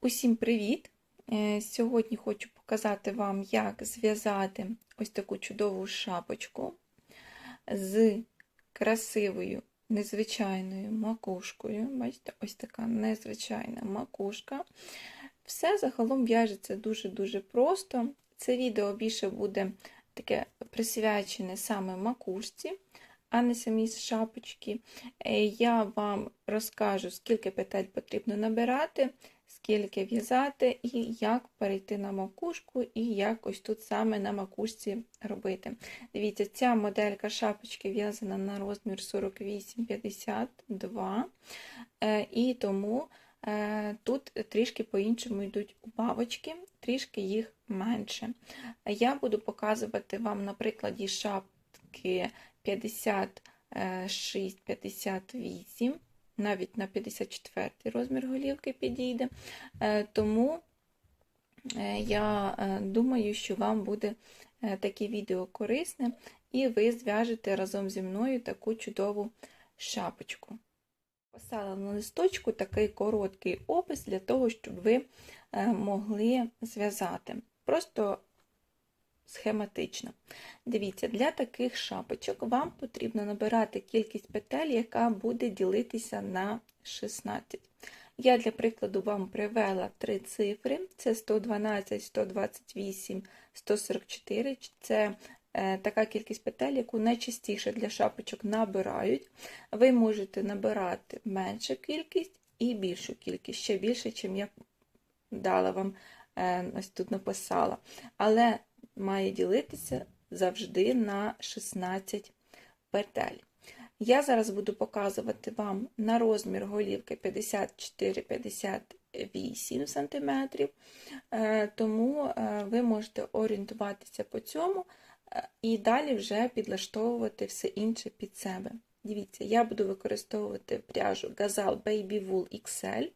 Усім привіт! Е, Сьогодні хочу показати вам, як зв'язати ось таку чудову шапочку з красивою незвичайною макушкою. Бачите, ось така незвичайна макушка. Все загалом в'яжеться дуже-дуже просто. Це відео більше буде таке присвячене саме макушці, а не самій шапочці. Е, Я вам розкажу, скільки петель потрібно набирати скільки в'язати, і як перейти на макушку, і як ось тут саме на макушці робити. Дивіться, ця моделька шапочки в'язана на розмір 48-52, і тому е, тут трішки по-іншому йдуть убавочки, трішки їх менше. Я буду показувати вам на прикладі шапки 56-58 навіть на 54 розмір голівки підійде. Е, тому е, я е, думаю, що вам буде таке відео корисне, і ви зв'яжете разом зі мною таку чудову шапочку. Писала на листочку такий короткий опис для того, щоб ви могли зв'язати. Просто схематично. Дивіться, для таких шапочок вам потрібно набирати кількість петель, яка буде ділитися на 16. Я для прикладу вам привела три цифри: це 112, 128, 144. Це е, така кількість петель, яку найчастіше для шапочок набирають. Ви можете набирати меншу кількість і більшу кількість, ще більше, чим я дала вам е, ось тут написала. Але має ділитися завжди на 16 петель. Я зараз буду показувати вам на розмір голівки 54-58 см, е, тому е, ви можете орієнтуватися по цьому е, і далі вже підлаштовувати все інше під себе. Дивіться, я буду використовувати пряжу Gazal Baby Wool XL.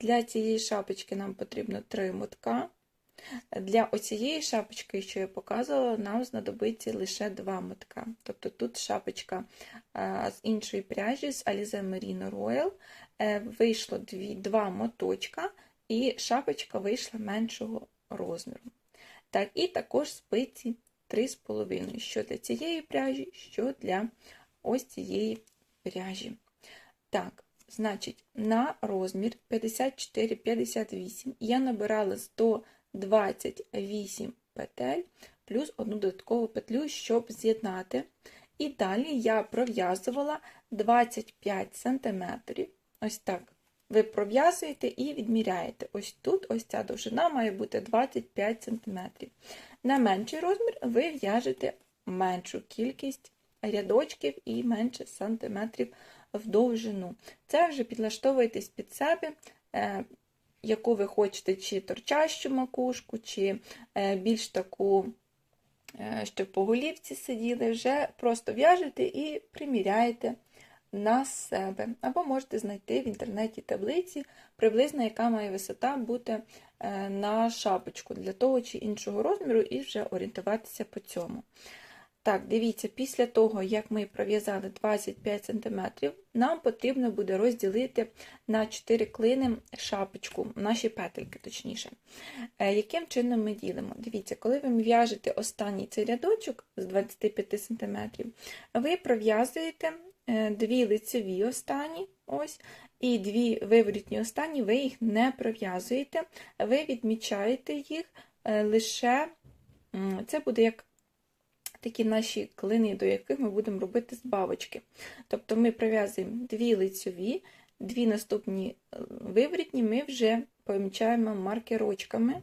Для цієї шапочки нам потрібно 3 мотка. Для оцієї шапочки, що я показувала, нам знадобиться лише два мотка. Тобто тут шапочка з іншої пряжі, з Alize Merino Royal, е, вийшло дві, два моточка, і шапочка вийшла меншого розміру. Так, І також спиці 3,5, що для цієї пряжі, що для ось цієї пряжі. Так, значить, на розмір 54-58 я набирала 100 28 петель плюс одну додаткову петлю, щоб з'єднати. І далі я пров'язувала 25 см. Ось так. Ви пров'язуєте і відміряєте. Ось тут ось ця довжина має бути 25 см. На менший розмір ви в'яжете меншу кількість рядочків і менше сантиметрів в довжину. Це вже підлаштовуєтесь під себе. Яку ви хочете, чи торчащу макушку, чи е, більш таку, е, щоб по голівці сиділи, вже просто в'яжете і приміряєте на себе. Або можете знайти в інтернеті таблиці, приблизно яка має висота бути е, на шапочку для того чи іншого розміру, і вже орієнтуватися по цьому. Так, дивіться, після того, як ми пров'язали 25 см, нам потрібно буде розділити на 4 клини шапочку, наші петельки, точніше. Е, яким чином ми ділимо? Дивіться, коли ви в'яжете останній цей рядочок з 25 см, ви пров'язуєте е, дві лицеві останні, ось, і дві виворітні останні, ви їх не пров'язуєте, ви відмічаєте їх е, лише, це буде як такі наші клини, до яких ми будемо робити збавочки. Тобто ми прив'язуємо дві лицьові, дві наступні е, виворітні, ми вже помічаємо маркерочками.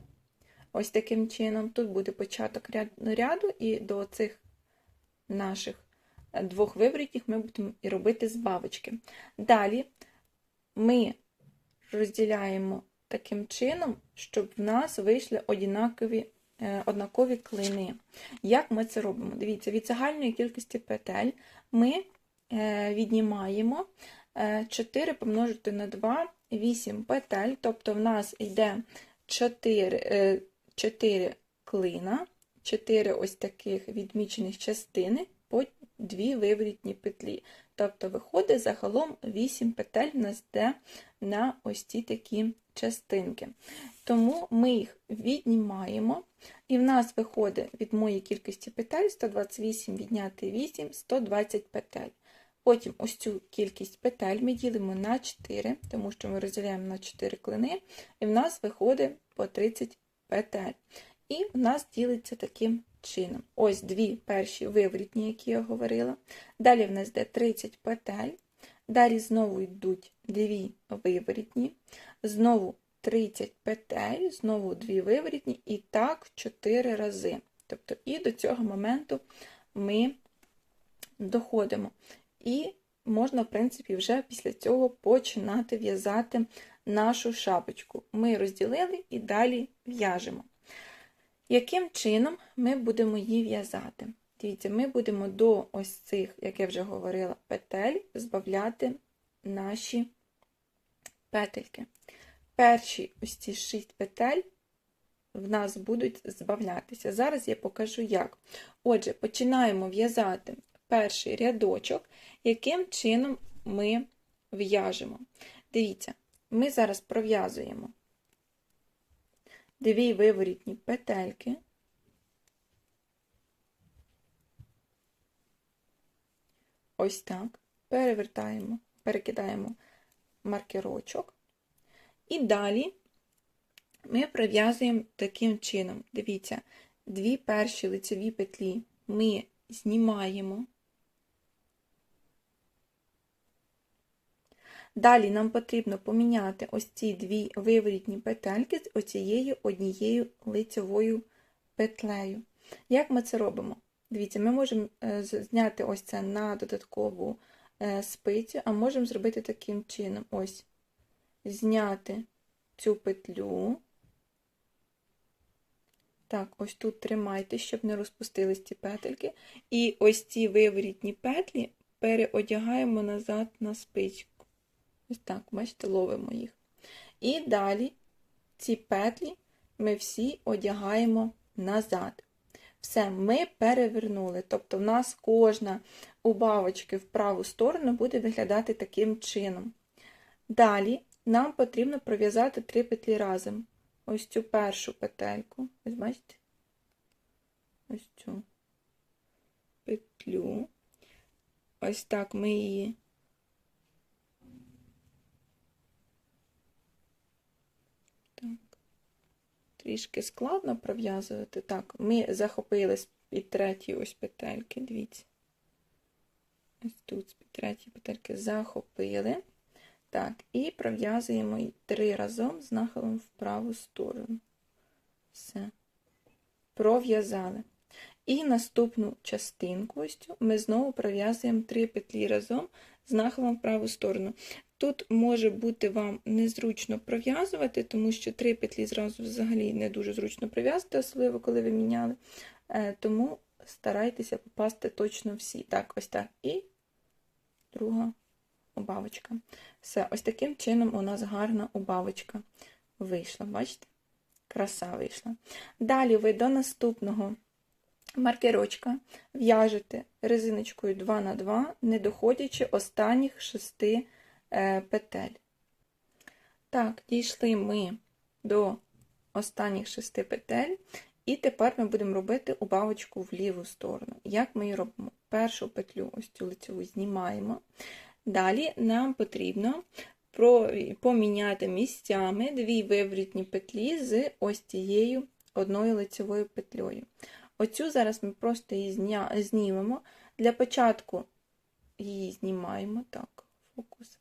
Ось таким чином. Тут буде початок ряду, і до цих наших е, двох виворітніх ми будемо і робити збавочки. Далі ми розділяємо таким чином, щоб в нас вийшли однакові однакові клини. Як ми це робимо? Дивіться, від загальної кількості петель ми е, віднімаємо 4 е, помножити на 2, 8 петель, тобто в нас йде 4 4 клина, 4 ось таких відмічених частини по 2 виворітні петлі. Тобто виходить загалом 8 петель в нас йде на ось ці такі частинки. Тому ми їх віднімаємо, і в нас виходить від моєї кількості петель 128 відняти 8, 120 петель. Потім ось цю кількість петель ми ділимо на 4, тому що ми розділяємо на 4 клини, і в нас виходить по 30 петель. І в нас ділиться таким чином. Ось дві перші виворітні, які я говорила. Далі в нас йде 30 петель. Далі знову йдуть дві виворітні, знову 30 петель, знову дві виворітні, і так 4 рази. Тобто, і до цього моменту ми доходимо. І можна, в принципі, вже після цього починати в'язати нашу шапочку. Ми розділили і далі в'яжемо. Яким чином ми будемо її в'язати? Дивіться, ми будемо до ось цих, як я вже говорила, петель збавляти наші петельки. Перші ось ці 6 петель в нас будуть збавлятися. Зараз я покажу як. Отже, починаємо в'язати перший рядочок, яким чином ми в'яжемо. Дивіться, ми зараз пров'язуємо дві виворітні петельки. Ось так. Перевертаємо, перекидаємо маркерочок. І далі ми пров'язуємо таким чином. Дивіться, дві перші лицеві петлі ми знімаємо. Далі нам потрібно поміняти ось ці дві виворітні петельки з оцією однією лицевою петлею. Як ми це робимо? Дивіться, ми можемо е, зняти ось це на додаткову е, спицю, а можемо зробити таким чином: ось зняти цю петлю. Так, ось тут тримайте, щоб не розпустились ці петельки. І ось ці виворітні петлі переодягаємо назад на спичку. Ось так, бачите, ловимо їх. І далі ці петлі ми всі одягаємо назад. Все, ми перевернули. Тобто, в нас кожна убавочка в праву сторону буде виглядати таким чином. Далі нам потрібно пров'язати три петлі разом. Ось цю першу петельку. Ось бачите? Ось цю петлю. Ось так ми її трішки складно пров'язувати. Так, ми захопили з-під третьої ось петельки, дивіться. Ось тут з-під третьої петельки захопили. Так, і пров'язуємо три разом з нахилом в праву сторону. Все. Пров'язали. І наступну частинку ось цю ми знову пров'язуємо три петлі разом з нахилом в праву сторону. Тут може бути вам незручно пров'язувати, тому що три петлі зразу взагалі не дуже зручно пров'язати, особливо коли ви міняли. Е, тому старайтеся попасти точно всі. Так, ось так. І друга убавочка. Все, ось таким чином у нас гарна убавочка вийшла. Бачите? Краса вийшла. Далі ви до наступного маркерочка в'яжете резиночкою 2х2, не доходячи останніх шести петель. Так, дійшли ми до останніх шести петель, і тепер ми будемо робити убавочку в ліву сторону. Як ми її робимо? Першу петлю, ось цю лицеву знімаємо. Далі нам потрібно поміняти місцями дві виворітні петлі з ось цією одною лицевою петлею. Оцю зараз ми просто її знімемо. Для початку її знімаємо, так, фокус.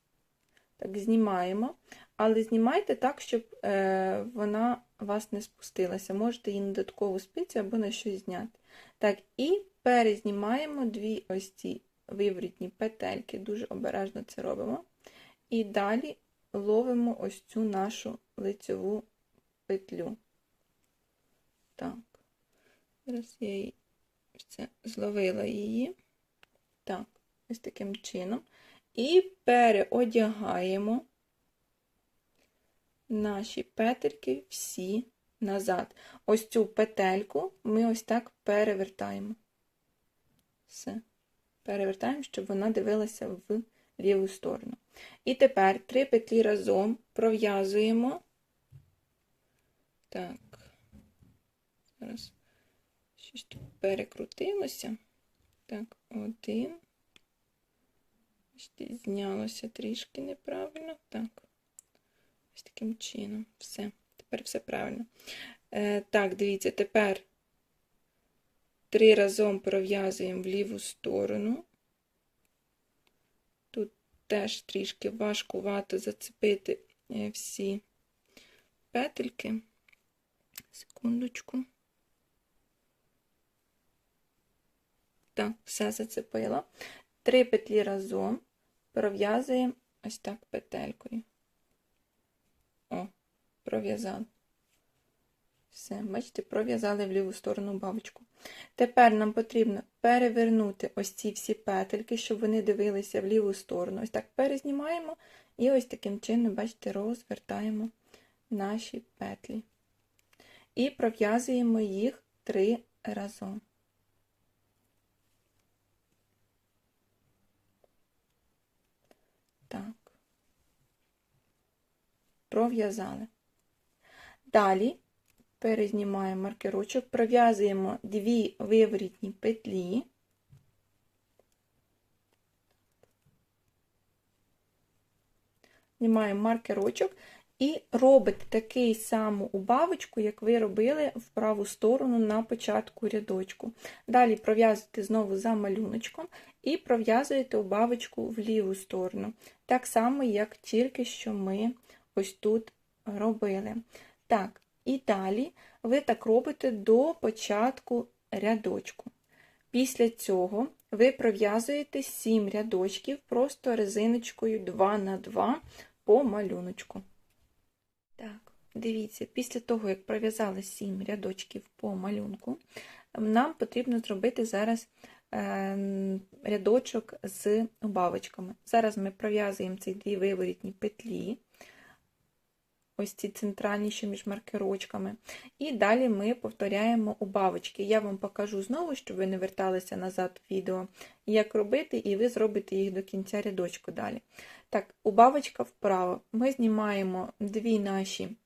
Так, знімаємо, але знімайте так, щоб е, вона вас не спустилася. Можете її на додаткову спицю або на щось зняти. Так, і перезнімаємо дві ось ці виворітні петельки, дуже обережно це робимо. І далі ловимо ось цю нашу лицеву петлю. Так, зараз я її все, зловила її. Так, ось таким чином і переодягаємо наші петельки всі назад. Ось цю петельку ми ось так перевертаємо. Все. перевертаємо, щоб вона дивилася в ліву сторону. І тепер три петлі разом пров'язуємо. Так, зараз щось тут перекрутилося. Так, один. Бачите, Знялося трішки неправильно. Так, ось таким чином. Все. Тепер все правильно. Е, так, дивіться, тепер три разом пров'язуємо в ліву сторону. Тут теж трішки важкувато зацепити е, всі петельки. Секундочку. Так, все зацепила. Три петлі разом пров'язуємо ось так петелькою. О, пров'язали. Все, бачите, пров'язали в ліву сторону бабочку. Тепер нам потрібно перевернути ось ці всі петельки, щоб вони дивилися в ліву сторону. Ось так перезнімаємо і ось таким чином, бачите, розвертаємо наші петлі. І пров'язуємо їх три разом. Так. Пров'язали. Далі перезнімаємо маркерочок, пров'язуємо дві виворітні петлі. Знімаємо маркерочок і робите такий саму убавочку, як ви робили в праву сторону на початку рядочку. Далі пров'язуєте знову за малюночком і пров'язуєте убавочку в ліву сторону. Так само, як тільки що ми ось тут робили. Так, і далі ви так робите до початку рядочку. Після цього ви пров'язуєте 7 рядочків просто резиночкою 2 на 2 по малюночку. Дивіться, після того, як пров'язали 7 рядочків по малюнку, нам потрібно зробити зараз е, рядочок з убавочками. Зараз ми пров'язуємо ці дві виворітні петлі, ось ці центральні, що між маркерочками. І далі ми повторяємо убавочки. Я вам покажу знову, щоб ви не верталися назад в відео, як робити, і ви зробите їх до кінця рядочку далі. Так, убавочка вправо. Ми знімаємо дві наші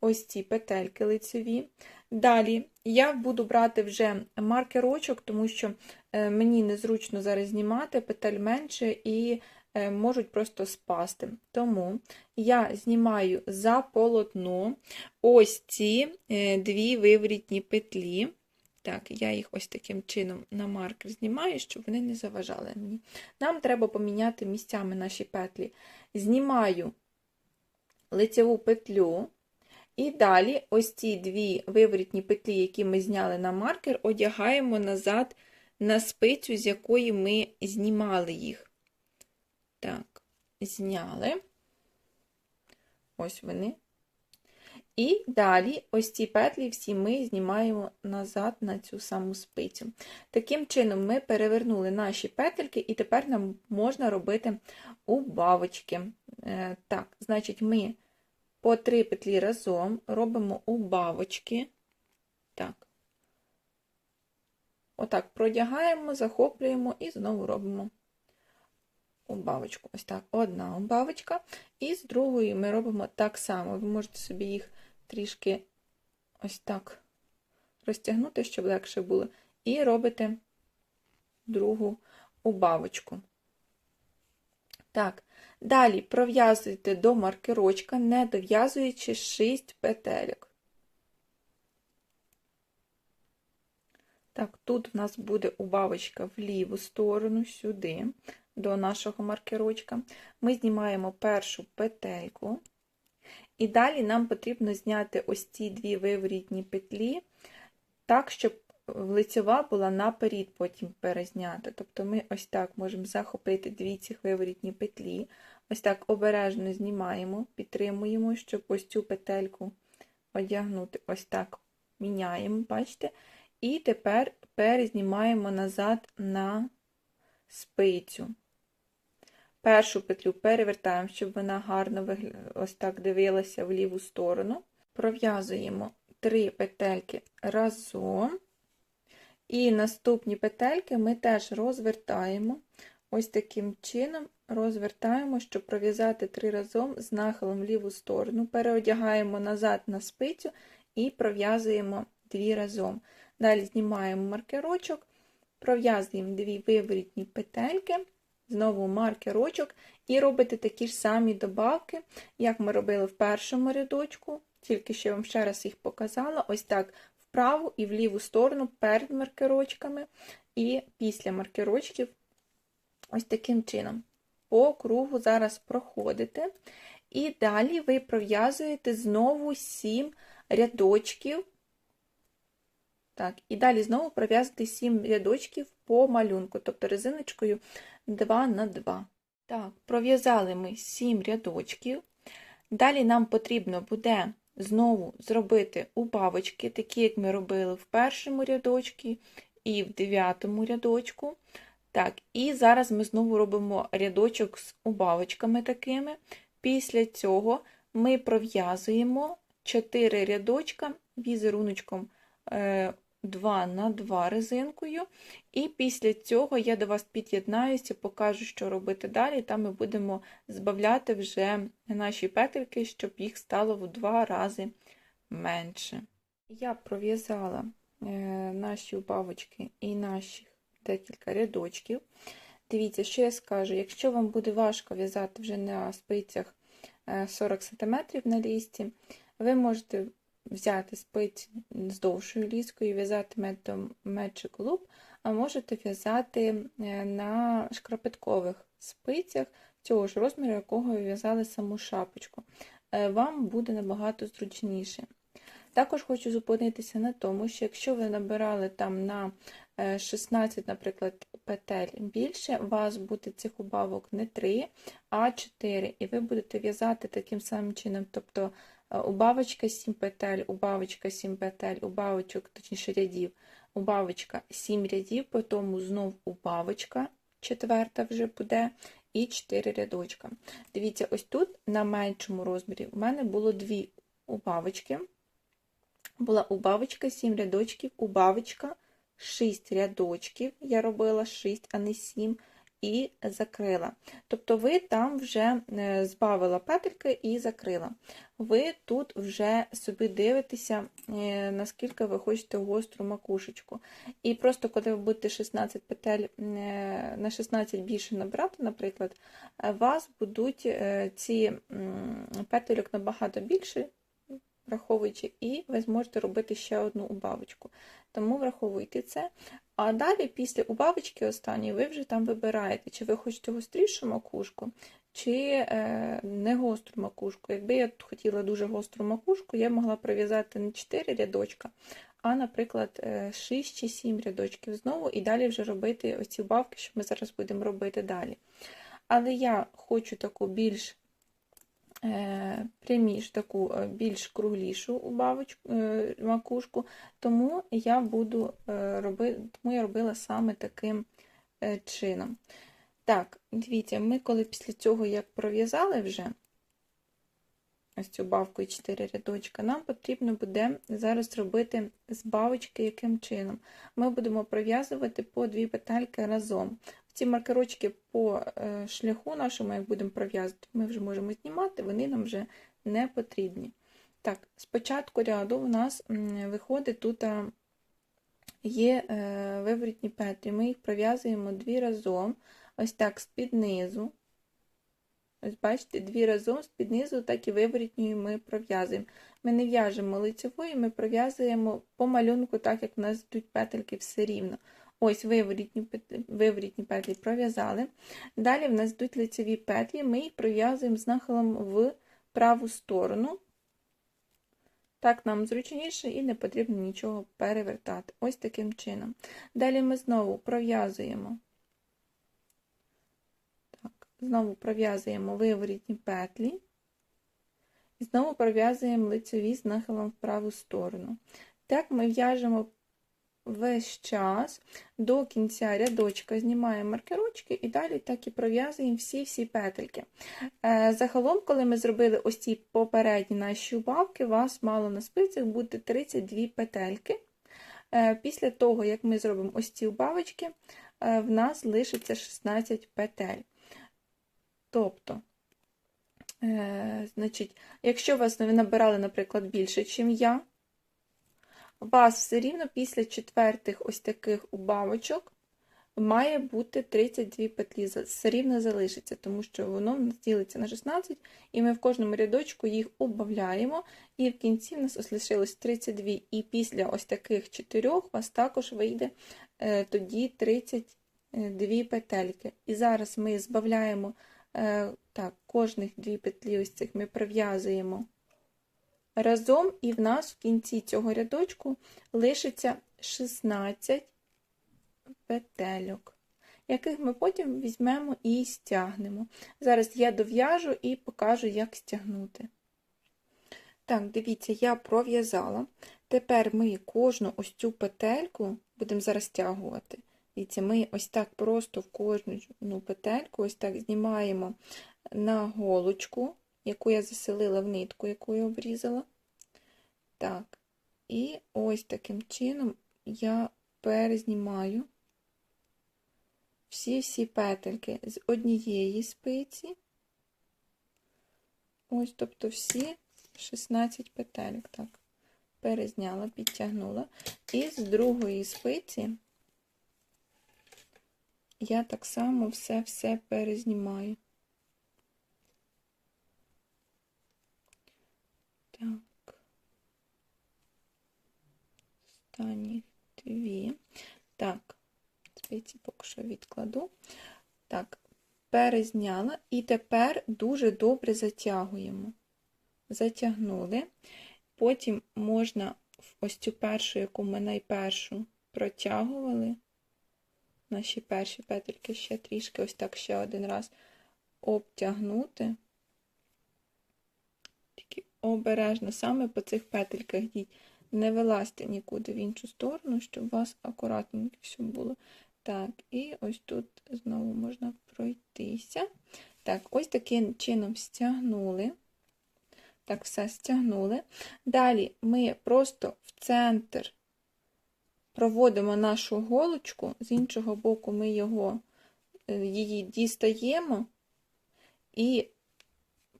ось ці петельки лицеві. Далі я буду брати вже маркерочок, тому що е, мені незручно зараз знімати, петель менше і е, можуть просто спасти. Тому я знімаю за полотно ось ці е, дві виворітні петлі. Так, я їх ось таким чином на маркер знімаю, щоб вони не заважали мені. Нам треба поміняти місцями наші петлі. Знімаю лицеву петлю, і далі ось ці дві виворітні петлі, які ми зняли на маркер, одягаємо назад на спицю, з якої ми знімали їх. Так, зняли. Ось вони. І далі ось ці петлі всі ми знімаємо назад на цю саму спицю. Таким чином, ми перевернули наші петельки, і тепер нам можна робити убавочки. Е, так, значить, ми по три петлі разом робимо убавочки. Так. Отак, продягаємо, захоплюємо і знову робимо убавочку. Ось так, одна убавочка. І з другої ми робимо так само. Ви можете собі їх трішки ось так розтягнути, щоб легше було. І робите другу убавочку. Так, далі пров'язуйте до маркерочка, не дов'язуючи 6 петельок. Так, тут в нас буде убавочка в ліву сторону, сюди, до нашого маркерочка. Ми знімаємо першу петельку. І далі нам потрібно зняти ось ці дві виворітні петлі, так, щоб лицева була наперед, потім перезнята. Тобто ми ось так можемо захопити дві цих виворітні петлі, ось так обережно знімаємо, підтримуємо, щоб ось цю петельку одягнути, ось так міняємо, бачите? І тепер перезнімаємо назад на спицю. Першу петлю перевертаємо, щоб вона гарно ось так дивилася в ліву сторону. Пров'язуємо три петельки разом. І наступні петельки ми теж розвертаємо. Ось таким чином розвертаємо, щоб пров'язати три разом з нахилом в ліву сторону, переодягаємо назад на спицю і пров'язуємо дві разом. Далі знімаємо маркерочок, пров'язуємо дві виворітні петельки, знову маркерочок, і робите такі ж самі добавки, як ми робили в першому рядочку, тільки що я вам ще раз їх показала. Ось так праву і в ліву сторону перед маркерочками, і після маркерочків, ось таким чином. По кругу зараз проходите. І далі ви пров'язуєте знову 7 рядочків. Так, І далі знову пров'язуєте 7 рядочків по малюнку, тобто резиночкою 2 на 2. Так, пров'язали ми 7 рядочків. Далі нам потрібно буде знову зробити убавочки, такі, як ми робили в першому рядочку і в дев'ятому рядочку. Так, І зараз ми знову робимо рядочок з убавочками такими. Після цього ми пров'язуємо 4 рядочка візеруночком 2 на 2 резинкою. І після цього я до вас під'єднаюся, покажу, що робити далі. Там ми будемо збавляти вже наші петельки, щоб їх стало в 2 рази менше. Я пров'язала е, наші убавочки і наші декілька рядочків. Дивіться, що я скажу, якщо вам буде важко в'язати вже на спицях 40 см на лісті, ви можете взяти спиці з довшою ліскою і в'язати методом Magic Loop, а можете в'язати е, на шкрапеткових спицях цього ж розміру, якого ви в'язали саму шапочку. Е, вам буде набагато зручніше. Також хочу зупинитися на тому, що якщо ви набирали там на 16, е, наприклад, петель більше, у вас буде цих убавок не 3, а 4. І ви будете в'язати таким самим чином. Тобто убавочка 7 петель, убавочка 7 петель, убавочок, точніше рядів, убавочка 7 рядів, потім знов убавочка, четверта вже буде. І 4 рядочка. Дивіться, ось тут на меншому розмірі у мене було дві убавочки була убавочка, 7 рядочків, убавочка, 6 рядочків. Я робила 6, а не 7, і закрила. Тобто ви там вже е, збавила петельки і закрила. Ви тут вже собі дивитеся, е, наскільки ви хочете гостру макушечку. І просто, коли ви будете 16 петель е, на 16 більше набрати, наприклад, вас будуть ці петельок набагато більше, враховуючи і, ви зможете робити ще одну убавочку. Тому враховуйте це. А далі, після убавочки останньої, ви вже там вибираєте, чи ви хочете гострішу макушку, чи е, не гостру макушку. Якби я хотіла дуже гостру макушку, я могла пров'язати не 4 рядочка, а, наприклад, 6 е, чи 7 рядочків знову, і далі вже робити оці убавки, що ми зараз будемо робити далі. Але я хочу таку більш пряміш таку е, більш круглішу убавочку, е, макушку, тому я буду робити, тому я робила саме таким чином. Так, дивіться, ми коли після цього як пров'язали вже ось цю бавку і 4 рядочка, нам потрібно буде зараз робити збавочки яким чином. Ми будемо пров'язувати по дві петельки разом. Ці маркерочки по е, шляху нашому, як будемо пров'язувати, ми вже можемо знімати, вони нам вже не потрібні. Так, спочатку ряду у нас виходить тут є е, виворітні петлі, ми їх пров'язуємо дві разом, ось так з-під низу. Ось, бачите, дві разом з-під низу, так і виворітньою ми пров'язуємо. Ми не в'яжемо лицевою, ми пров'язуємо по малюнку, так як у нас йдуть петельки все рівно. Ось виворітні петлі, виворітні петлі пров'язали. Далі в нас йдуть лицеві петлі, ми їх пров'язуємо з нахилом в праву сторону. Так нам зручніше і не потрібно нічого перевертати. Ось таким чином. Далі ми знову пров'язуємо. Знову пров'язуємо виворітні петлі. І знову пров'язуємо лицеві з нахилом в праву сторону. Так ми в'яжемо весь час до кінця рядочка знімаємо маркерочки і далі так і пров'язуємо всі-всі петельки. Е, загалом, коли ми зробили ось ці попередні наші убавки, у вас мало на спицях буде 32 петельки. Е, Після того, як ми зробимо ось ці убавочки, е, в нас лишиться 16 петель. Тобто, значить, якщо вас набирали, наприклад, більше, ніж я, вас все рівно після четвертих ось таких убавочок має бути 32 петлі, все рівно залишиться, тому що воно ділиться на 16, і ми в кожному рядочку їх убавляємо, і в кінці в нас ось лишилось 32, і після ось таких чотирьох у вас також вийде е, тоді 32 петельки. І зараз ми збавляємо е, так, кожних дві петлі ось цих ми прив'язуємо разом, і в нас в кінці цього рядочку лишиться 16 петельок, яких ми потім візьмемо і стягнемо. Зараз я дов'яжу і покажу, як стягнути. Так, дивіться, я пров'язала. Тепер ми кожну ось цю петельку будемо зараз стягувати. Дивіться, ми ось так просто в кожну ну, петельку ось так знімаємо на голочку, яку я заселила в нитку, яку я обрізала. Так, і ось таким чином я перезнімаю всі-всі петельки з однієї спиці. Ось, тобто всі 16 петельок. Так, перезняла, підтягнула. І з другої спиці я так само все-все перезнімаю. Так. Останні дві. Так, спиці поки що відкладу. Так, перезняла і тепер дуже добре затягуємо. Затягнули. Потім можна ось цю першу, яку ми найпершу протягували, наші перші петельки ще трішки, ось так ще один раз обтягнути. Обережно саме по цих петельках йдіть. Не вилазьте нікуди в іншу сторону, щоб у вас акуратненько все було. Так, і ось тут знову можна пройтися. Так, ось таким чином стягнули. Так, все стягнули. Далі ми просто в центр проводимо нашу голочку, з іншого боку ми його, е, її дістаємо і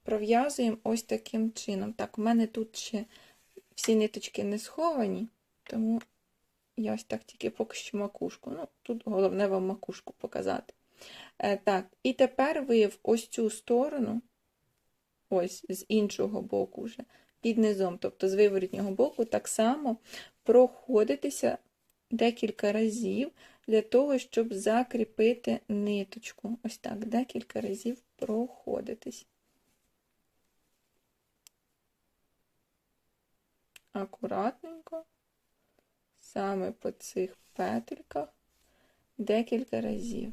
пров'язуємо ось таким чином. Так, у мене тут ще всі ниточки не сховані, тому я ось так тільки поки що макушку. Ну, тут головне вам макушку показати. Е, так, і тепер ви в ось цю сторону, ось з іншого боку вже, під низом, тобто з виворітнього боку, так само проходитеся декілька разів для того, щоб закріпити ниточку. Ось так, декілька разів проходитись. Акуратненько, саме по цих петельках декілька разів.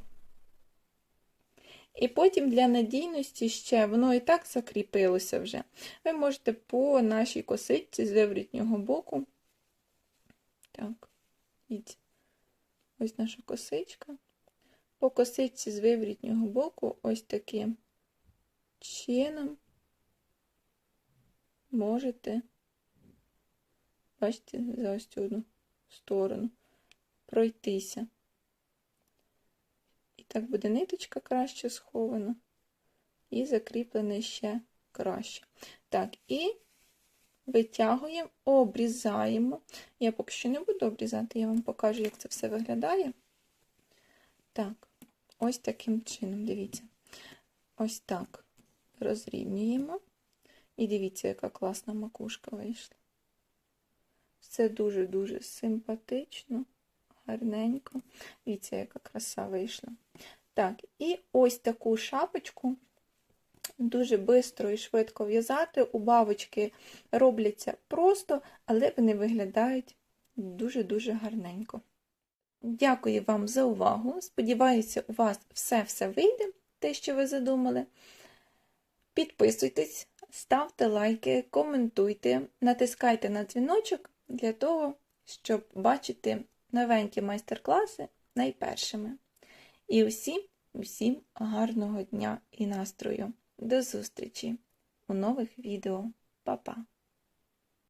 І потім для надійності ще, воно і так закріпилося вже. Ви можете по нашій косичці з виворітнього боку. Так, ось наша косичка. По косичці з виворітнього боку, ось таким чином можете, бачите, за ось цю одну сторону пройтися. І так буде ниточка краще схована, і закріплене ще краще. Так, і витягуємо, обрізаємо. Я поки що не буду обрізати, я вам покажу, як це все виглядає. Так, ось таким чином, дивіться. Ось так розрівнюємо. І дивіться, яка класна макушка вийшла. Все дуже-дуже симпатично, гарненько. Дивіться, яка краса вийшла. Так, і ось таку шапочку дуже швидко і швидко в'язати. Убавочки робляться просто, але вони виглядають дуже-дуже гарненько. Дякую вам за увагу. Сподіваюся, у вас все-все вийде, те, що ви задумали. Підписуйтесь, ставте лайки, коментуйте, натискайте на дзвіночок для того, щоб бачити новенькі майстер-класи найпершими. І усім, усім гарного дня і настрою! До зустрічі у нових відео. Па-па!